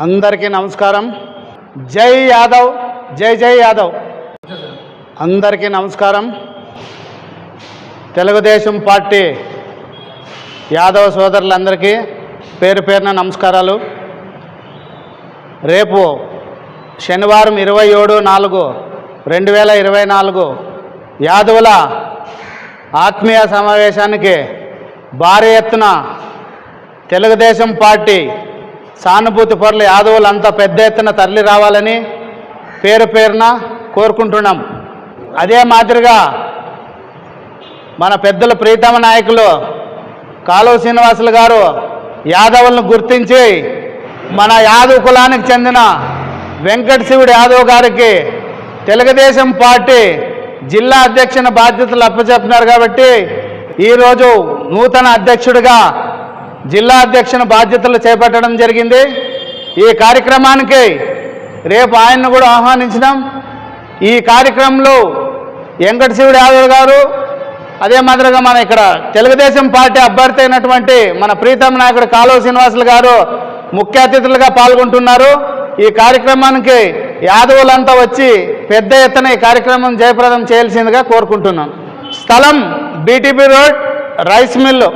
అందరికీ నమస్కారం. జై యాదవ్ జై జై యాదవ్. అందరికీ నమస్కారం. తెలుగుదేశం పార్టీ యాదవ్ సోదరులందరికీ పేరు పేరున నమస్కారాలు. రేపు శనివారం ఇరవై ఏడు నాలుగు రెండు వేల ఇరవై నాలుగు యాదవుల ఆత్మీయ సమావేశానికి భారీ ఎత్తున తెలుగుదేశం పార్టీ సానుభూతి పరులు అంత పెద్ద ఎత్తున తరలి రావాలని పేరు పేరున కోరుకుంటున్నాం. అదే మాదిరిగా మన పెద్దల ప్రీతమ నాయకులు కాలువ శ్రీనివాసులు గారు యాదవులను గుర్తించి మన యాదవ్ కులానికి చెందిన వెంకట శివుడు యాదవ్ గారికి తెలుగుదేశం పార్టీ జిల్లా అధ్యక్షుని బాధ్యతలు అప్పచెప్పినారు కాబట్టి ఈరోజు నూతన అధ్యక్షుడిగా జిల్లా అధ్యక్షుని బాధ్యతలు చేపట్టడం జరిగింది. ఈ కార్యక్రమానికి రేపు ఆయన్ను కూడా ఆహ్వానించినాం. ఈ కార్యక్రమంలో వెంకటశివుడు యాదవ్ గారు అదే మాదిరిగా మన ఇక్కడ తెలుగుదేశం పార్టీ అభ్యర్థి అయినటువంటి మన ప్రీతం నాయకుడు కాలువ శ్రీనివాసులు గారు ముఖ్య అతిథులుగా పాల్గొంటున్నారు. ఈ కార్యక్రమానికి యాదవులంతా వచ్చి పెద్ద ఎత్తున ఈ కార్యక్రమం జయప్రదం చేయాల్సిందిగా కోరుకుంటున్నాను స్థలం బీటీపీ రోడ్ రైస్ మిల్లు.